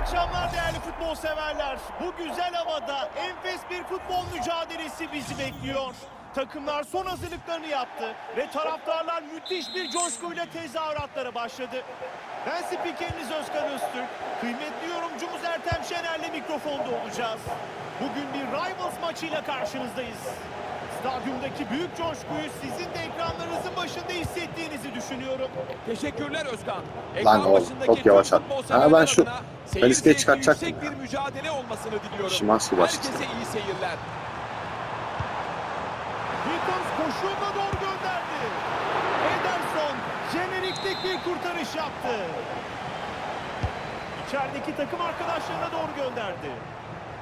akşamlar değerli futbol severler. Bu güzel havada enfes bir futbol mücadelesi bizi bekliyor. Takımlar son hazırlıklarını yaptı ve taraftarlar müthiş bir coşkuyla tezahüratlara başladı. Ben spikeriniz Özkan Öztürk. Kıymetli yorumcumuz Ertem Şener'le mikrofonda olacağız. Bugün bir Rivals maçıyla karşınızdayız. Stadyumdaki büyük coşkuyu sizin de ekranlarınızın başında hissettiğinizi düşünüyorum. Teşekkürler Özkan. Lan Ekran oğlum, başındaki çok yavaş futbol Ha, ben şu zevki çıkartacaktım ya. bir mücadele olmasını diliyorum. Şimanski başlasın. Herkese iyi seyirler. Beatles koşuğuna doğru gönderdi. Ederson jeneriklik bir kurtarış yaptı. İçerideki takım arkadaşlarına doğru gönderdi.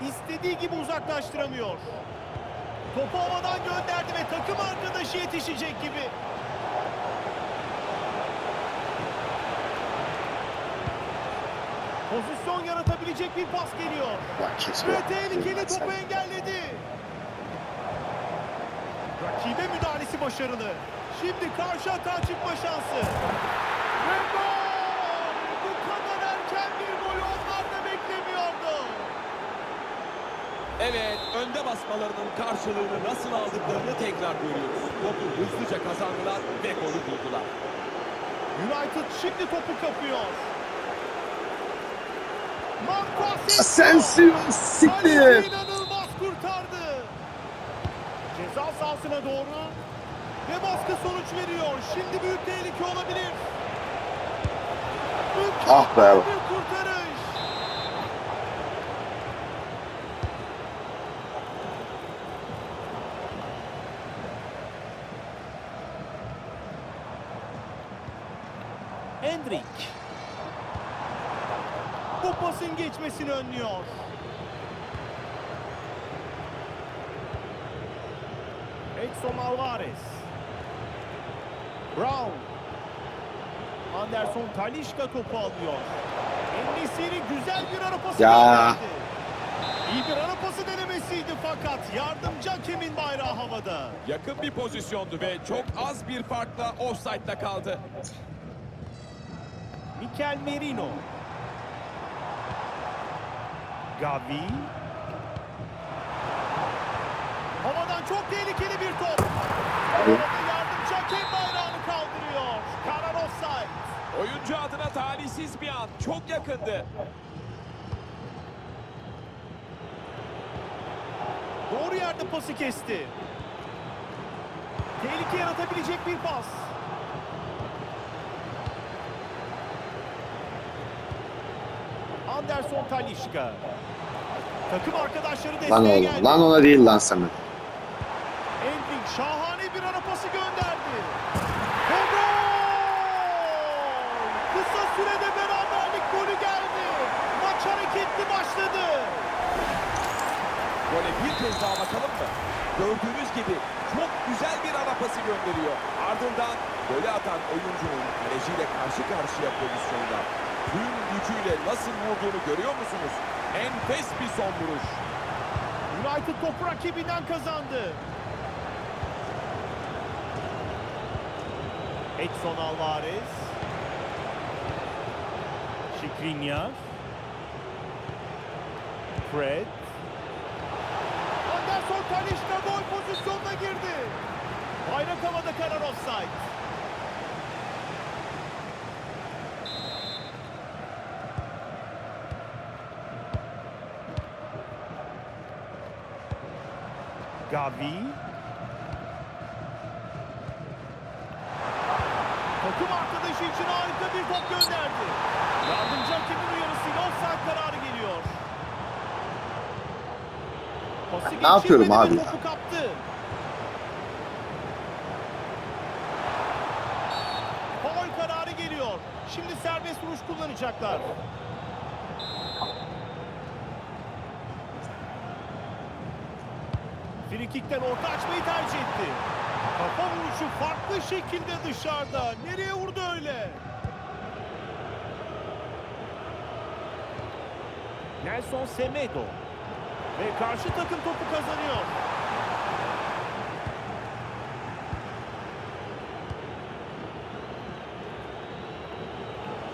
İstediği gibi uzaklaştıramıyor. Topu havadan gönderdi ve takım arkadaşı yetişecek gibi. Pozisyon yaratabilecek bir pas geliyor. Ve tehlikeli topu engelledi. Rakibe müdahalesi başarılı. Şimdi karşı atağa çıkma şansı. Ve gol! Bu kadar erken bir gol onlar da beklemiyordu. Evet, önde basmalarının karşılığını nasıl aldıklarını tekrar görüyoruz. Topu hızlıca kazandılar ve golü buldular. United şimdi topu kapıyor. Asensio. Siktir. inanılmaz kurtardı. Ceza sahasına doğru. Ve baskı sonuç veriyor. Şimdi büyük tehlike olabilir. Mükemmel Ah be. bir kurtarış. Hendrik. Bu pasın geçmesini önlüyor. Edson Alvarez. Brown. Anderson Talişka topu alıyor. Enesiri güzel bir ara pası Ya. İyi bir ara pası denemesiydi fakat yardımcı hakemin bayrağı havada. Yakın bir pozisyondu ve çok az bir farkla offside'da kaldı. Mikel Merino. Gavi. Havadan çok tehlikeli bir top. Yardımcı hakem bayrağını kaldırıyor. Karar offside. Oyuncu adına talihsiz bir an. Çok yakındı. Doğru yerde pası kesti. Tehlike yaratabilecek bir pas. Anderson Talişka. Takım arkadaşları desteğe Lan oğlum. geldi. Lan ona değil lan Samet. Ending şahane bir ara pası gönderdi. Ve gol! Kısa sürede beraberlik golü geldi. Maç hareketli başladı. Gole bir kez daha bakalım mı? Gördüğünüz gibi çok güzel bir ara pası gönderiyor. Ardından golü atan oyuncunun kaleciyle karşı karşıya pozisyonda. Tüm gücüyle nasıl vurduğunu görüyor musunuz? Enfes bir son vuruş. United topu rakibinden kazandı. Edson Alvarez. Şikrinyar. Fred. Anderson Talişka gol pozisyonuna girdi. Bayrak havada karar offside. Gavi. Takım arkadaşı için harika bir top gönderdi. Yardımcı hakemin uyarısıyla offside kararı geliyor. Pası Ne yapıyorum abi ya? Kaptı. Faul kararı geliyor. Şimdi serbest vuruş kullanacaklar. Frikikten orta açmayı tercih etti. Kafa vuruşu farklı şekilde dışarıda. Nereye vurdu öyle? Nelson Semedo. Ve karşı takım topu kazanıyor.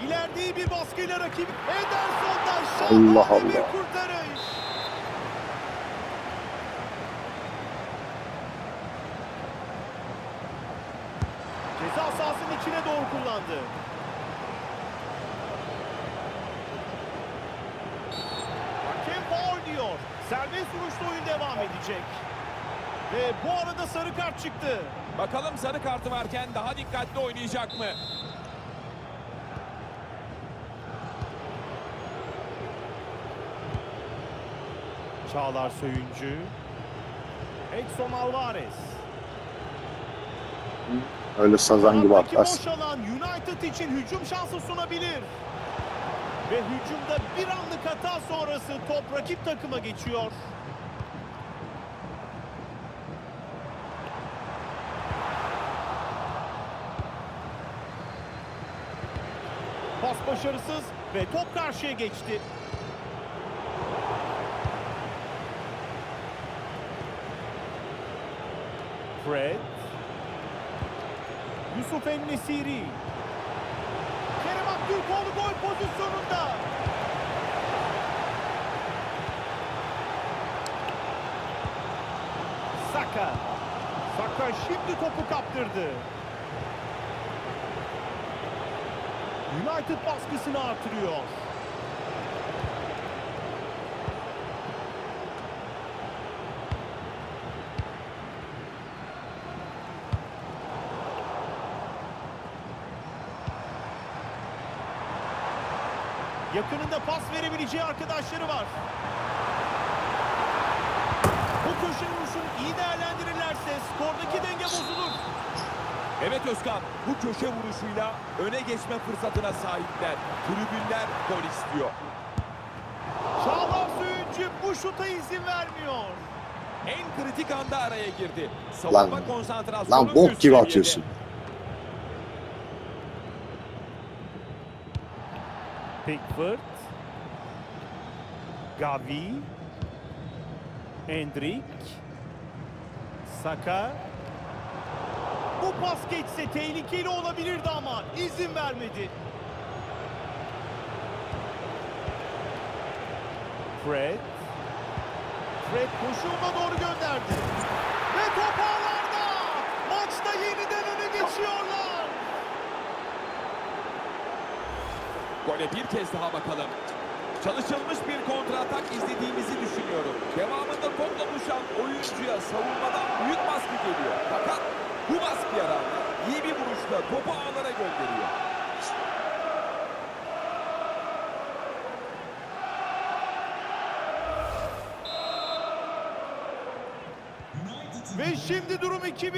İleride iyi bir baskıyla rakip Ederson'dan şahane Allah bir Allah. kurtarış. Doğru kullandı. Hakem faul diyor. Serbest vuruşla oyun devam edecek. Ve bu arada sarı kart çıktı. Bakalım sarı kartı varken daha dikkatli oynayacak mı? Çağlar Söyüncü. Edson Alvarez. Öyle sazan gibi alan United için hücum şansı sunabilir. Ve hücumda bir anlık hata sonrası top rakip takıma geçiyor. Pas başarısız ve top karşıya geçti. Fred. Yusuf Ennesiri. Kerem Aktürkoğlu gol pozisyonunda. Saka. Saka şimdi topu kaptırdı. United baskısını artırıyor. Yakınında pas verebileceği arkadaşları var. Bu köşe vuruşunu iyi değerlendirirlerse skordaki denge bozulur. Evet Özkan, bu köşe vuruşuyla öne geçme fırsatına sahipler. Tribünler gol istiyor. Çağlar Söyüncü bu şuta izin vermiyor. En kritik anda araya girdi. Savunma Lan- konsantrasyonu Lan bok gibi seviyede. Pickford. Gavi. Endrick. Saka. Bu pas geçse tehlikeli olabilirdi ama izin vermedi. Fred. Fred koşuğuna doğru gönderdi. Ve top ağlarda. Maçta yeniden öne geçiyorlar. Gole bir kez daha bakalım. Çalışılmış bir kontratak izlediğimizi düşünüyorum. Devamında topla buluşan oyuncuya savunmadan büyük baskı geliyor. Fakat bu baskıya rağmen iyi bir vuruşla topu ağlara gönderiyor. Ve şimdi durum 2-1.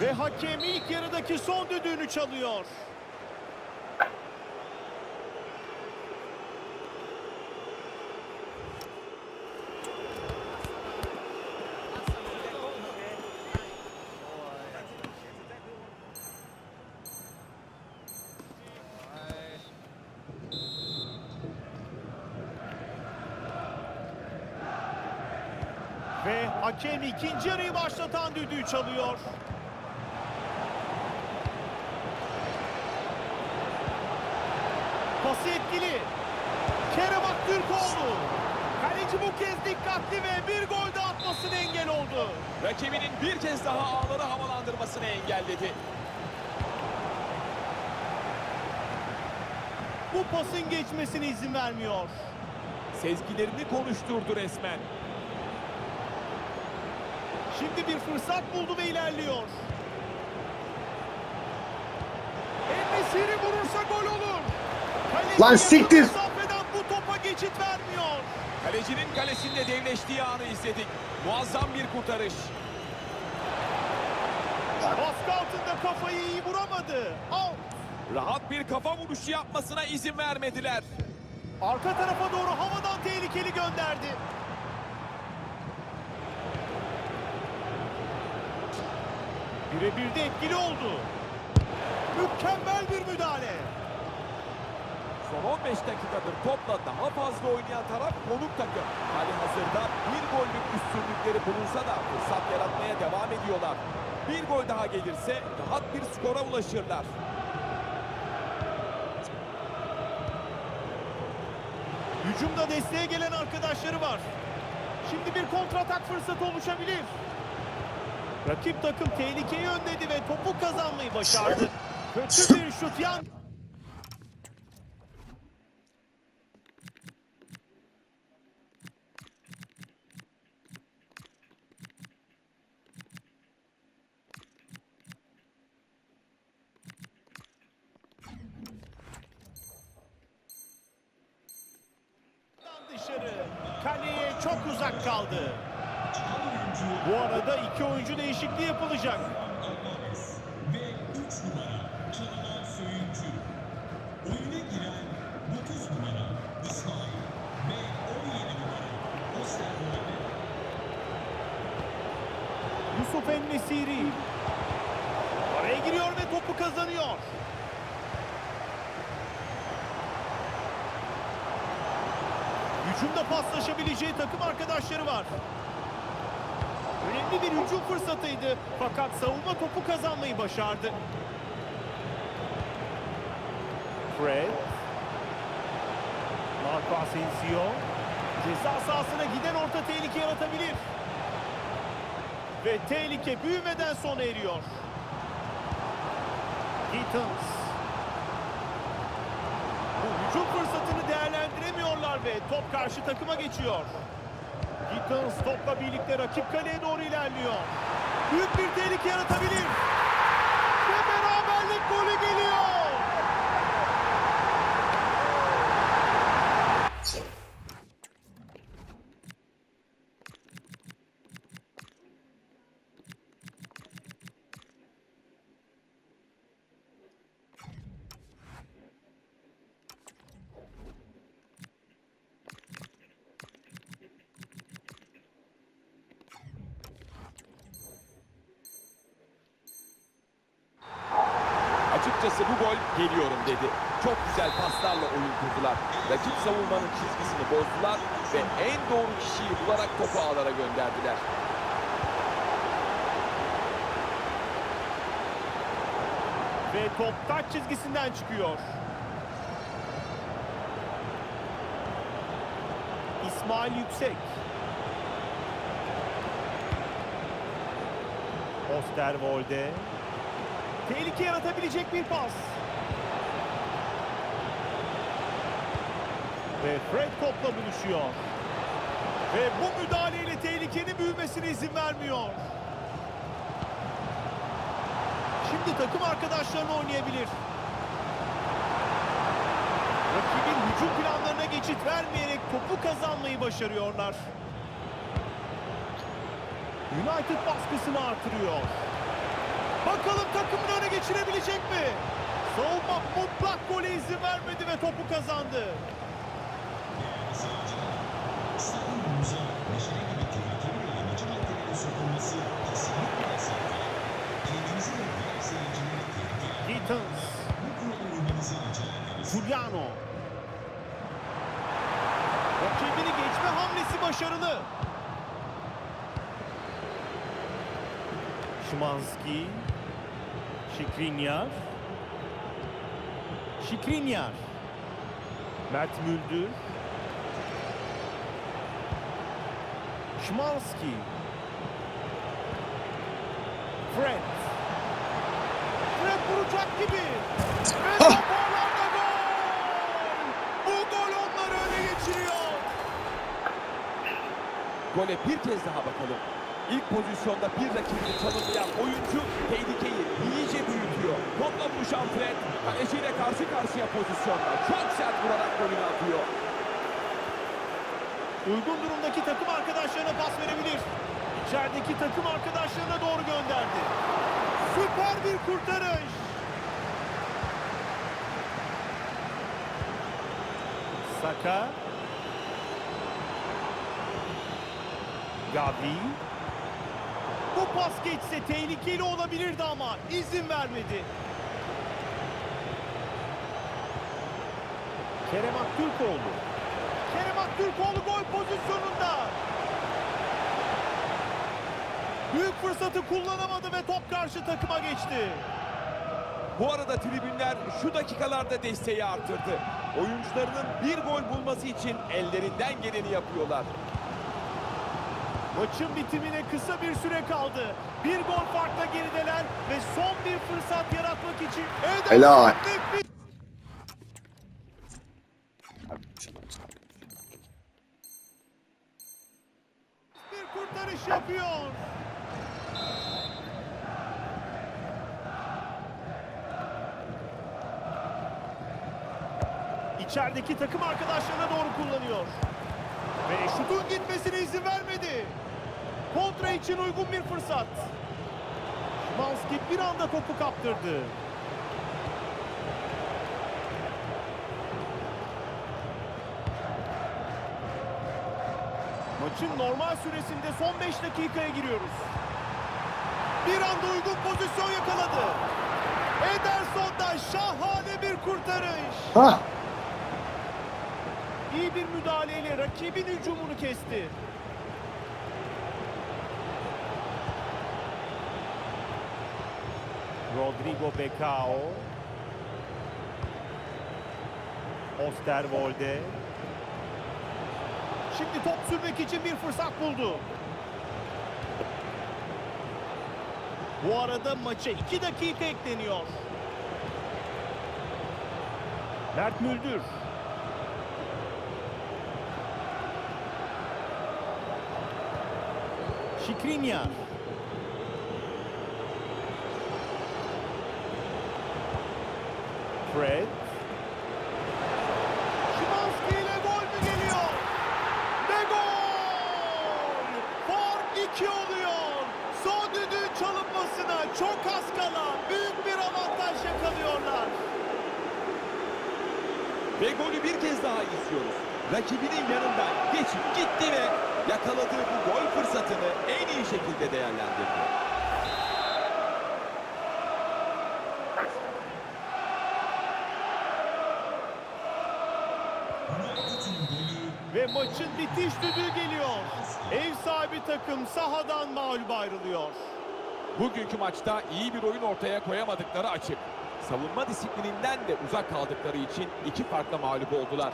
Ve hakem ilk yarıdaki son düdüğünü çalıyor. Ve hakem ikinci yarıyı başlatan düdüğü çalıyor. Pası etkili. Kerem Aktürkoğlu. Kaleci bu kez dikkatli ve bir gol de atmasına engel oldu. Rakibinin bir kez daha ağları havalandırmasını engelledi. Bu pasın geçmesine izin vermiyor. Sezgilerini konuşturdu resmen. Şimdi bir fırsat buldu ve ilerliyor. Enesiri vurursa gol olur. Kaleci Lan siktir! bu topa geçit vermiyor. Kalecinin kalesinde devleştiği anı izledik. Muazzam bir kurtarış. Baskı altında kafayı iyi vuramadı. Out. Rahat bir kafa vuruşu yapmasına izin vermediler. Arka tarafa doğru havadan tehlikeli gönderdi. Birebir de etkili oldu. Mükemmel bir müdahale. Son 15 dakikadır topla daha fazla oynayan taraf konuk takım. Hali hazırda bir gollük üstünlükleri bulunsa da fırsat yaratmaya devam ediyorlar. Bir gol daha gelirse rahat bir skora ulaşırlar. Hücumda desteğe gelen arkadaşları var. Şimdi bir kontratak fırsatı oluşabilir. Rakip takım tehlikeyi önledi ve topu kazanmayı başardı. Kötü bir şut yan. dışarı. Kaleye çok uzak kaldı. Bu arada iki oyuncu değişikliği yapılacak. Yusuf Ennesiri. Araya giriyor ve topu kazanıyor. Hücumda paslaşabileceği takım arkadaşları var. Önemli bir hücum fırsatıydı fakat savunma topu kazanmayı başardı. Fred. Marco Asensio. Ceza sahasına giden orta tehlike yaratabilir. Ve tehlike büyümeden sona eriyor. Gittins. Bu hücum fırsatını değerlendiremiyorlar ve top karşı takıma geçiyor. Gittins topla birlikte rakip kaleye doğru ilerliyor. Büyük bir tehlike yaratabilir. Ve beraberlik golü geliyor. Açıkçası bu gol geliyorum dedi. Çok güzel paslarla oyun kurdular. Rakip savunmanın çizgisini bozdular ve en doğru kişiyi bularak topu ağlara gönderdiler. Ve top taç çizgisinden çıkıyor. İsmail Yüksek. Osterwolde. Tehlike yaratabilecek bir pas. Ve Fred topla buluşuyor. Ve bu müdahaleyle tehlikenin büyümesine izin vermiyor. Şimdi takım arkadaşlarını oynayabilir. Rakibin hücum planlarına geçit vermeyerek topu kazanmayı başarıyorlar. United baskısını artırıyor. Bakalım takımını öne geçirebilecek mi? Savunma mutlak gole izin vermedi ve topu kazandı. Gittins. Giuliano. Rakibini geçme hamlesi başarılı. Şimanski. Şikrinyar. Şikrinyar. Mert Müldür. Şimanski. Fred. Fred vuracak gibi. Ve gol. Bu gol onları öne geçiriyor. Gole bir kez daha bakalım. İlk pozisyonda bir rakibini tanımlayan oyuncu tehlikeyi iyice büyütüyor. Topla buluşan Fred kaleciyle karşı karşıya pozisyonda çok sert vurarak golünü atıyor. Uygun durumdaki takım arkadaşlarına pas verebilir. İçerideki takım arkadaşlarına doğru gönderdi. Süper bir kurtarış. Saka. Gavi. Pas geçse tehlikeli olabilirdi ama izin vermedi. Kerem Aktürkoğlu. Kerem Aktürkoğlu gol pozisyonunda. Büyük fırsatı kullanamadı ve top karşı takıma geçti. Bu arada tribünler şu dakikalarda desteği arttırdı. Oyuncularının bir gol bulması için ellerinden geleni yapıyorlar. Maçın bitimine kısa bir süre kaldı. Bir gol farkla gerideler ve son bir fırsat yaratmak için Ederson Helal. bir kurtarış yapıyor. İçerideki takım arkadaşlarına doğru kullanıyor. Ve şutun gitmesine izin vermedi. Kontra için uygun bir fırsat. Şimanski bir anda topu kaptırdı. Maçın normal süresinde son 5 dakikaya giriyoruz. Bir anda uygun pozisyon yakaladı. Ederson'dan şahane bir kurtarış. Hah. Bir müdahaleyle rakibin hücumunu kesti. Rodrigo Becao. Osterwolde. Şimdi top sürmek için bir fırsat buldu. Bu arada maça 2 dakika ekleniyor. Mert Müldür. Şikrinyar. Fred. Şimanski ile gol mü geliyor? Ve gol! Fark 2 oluyor. Son düdüğün çalınmasına çok az kala büyük bir avantaj yakalıyorlar. Ve golü bir kez daha izliyoruz. Rakibinin yanından geçip gitti ve yakaladığı bu gol fırsatını en iyi şekilde değerlendirdi. Ve maçın bitiş düdüğü geliyor. Ev sahibi takım sahadan mağlup ayrılıyor. Bugünkü maçta iyi bir oyun ortaya koyamadıkları açık. Savunma disiplininden de uzak kaldıkları için iki farkla mağlup oldular.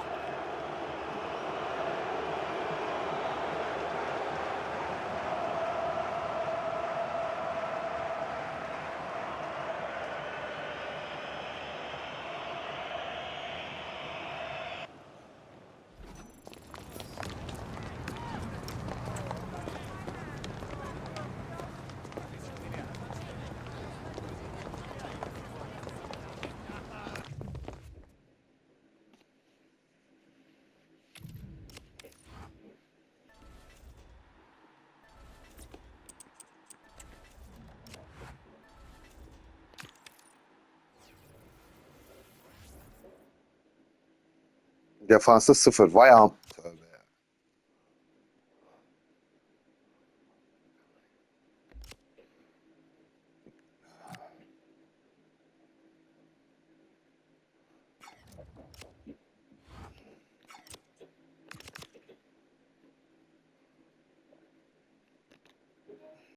Defansı sıfır. Vay am.